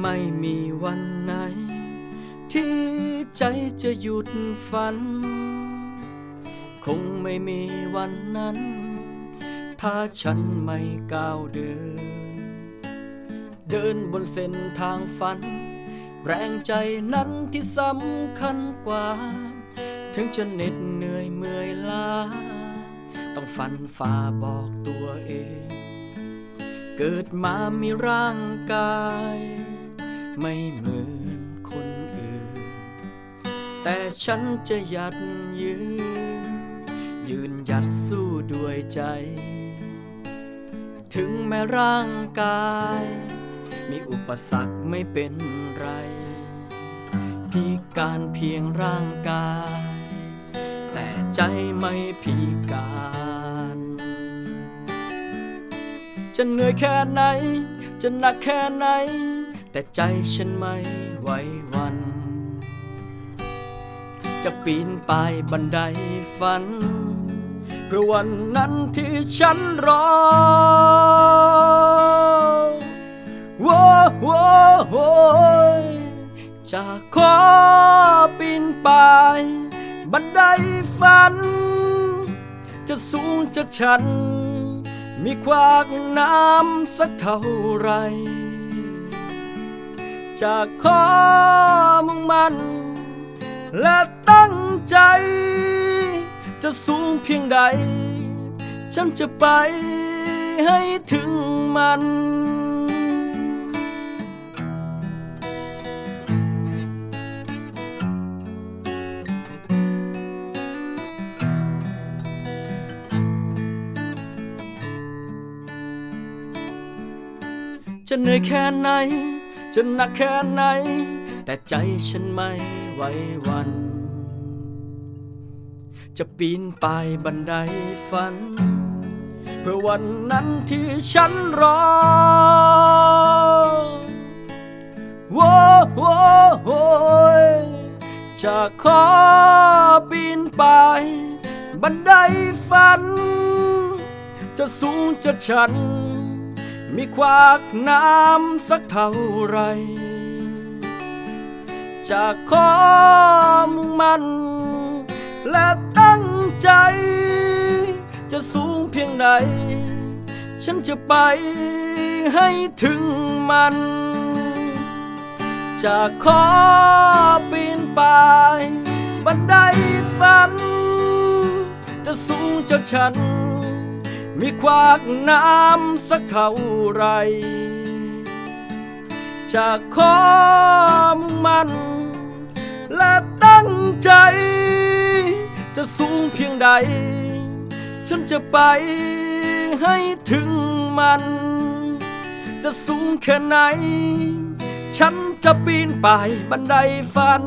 ไม่มีวันไหน ที่ใจจะหยุดฝัน คงไม่มีวันนั้น ถ้าฉันไม่ก้าวเดิน เดินบนเส้นทางฝัน แรงใจนั้นที่สำคัญกว่า ถึงจะเหน็ดเหนื่อยเมื่อยล้า ต้องฟันฝ่าบอกตัวเอง เกิดมามีร่างกาย ไม่เหมือนคนอื่น แต่ฉันจะหยัดยืน ยืนหยัดสู้ด้วยใจ ถึงแม้ร่างกาย มีอุปสรรคไม่เป็นไรพิการเพียงร่างกาย แต่ใจไม่พิการจะเหนื่อยแค่ไหน จะหนักแค่ไหน แต่ใจฉันไม่ไหววัน จะปีนป่ายบันไดฝัน เพื่อวันนั้นที่ฉันรอโว้โว้โว้ยจะขอปีนป่าย บันไดฝัน จะสูงจะชัน มีควากน้ำสักเท่าไร จะขอมุ่งมันและตั้งใจ จะสูงเพียงใด ฉันจะไปให้ถึงมันจะเหนื่อยแค่ไหน จะหนักแค่ไหน แต่ใจฉันไม่ไหววัน จะปีนป่ายบันไดฝัน เพื่อวันนั้นที่ฉันรอโว้โว้โว้ยจะขอปีนป่ายบันไดฝัน จะสูงจะชัน มีควากน้ำสักเท่าไรจะขอมุ่งมัน และตั้งใจ จะสูงเพียงใดฉันจะไปให้ถึงมันจะขอปีนป่าย บันไดฝัน จะสูงจะชัน มีควากน้ำสักเท่าไร จะขอมุ่งมันและตั้งใจ จะสูงเพียงใด ฉันจะไปให้ถึงมัน จะสูงแค่ไหน ฉันจะปีนไปบันไดฝัน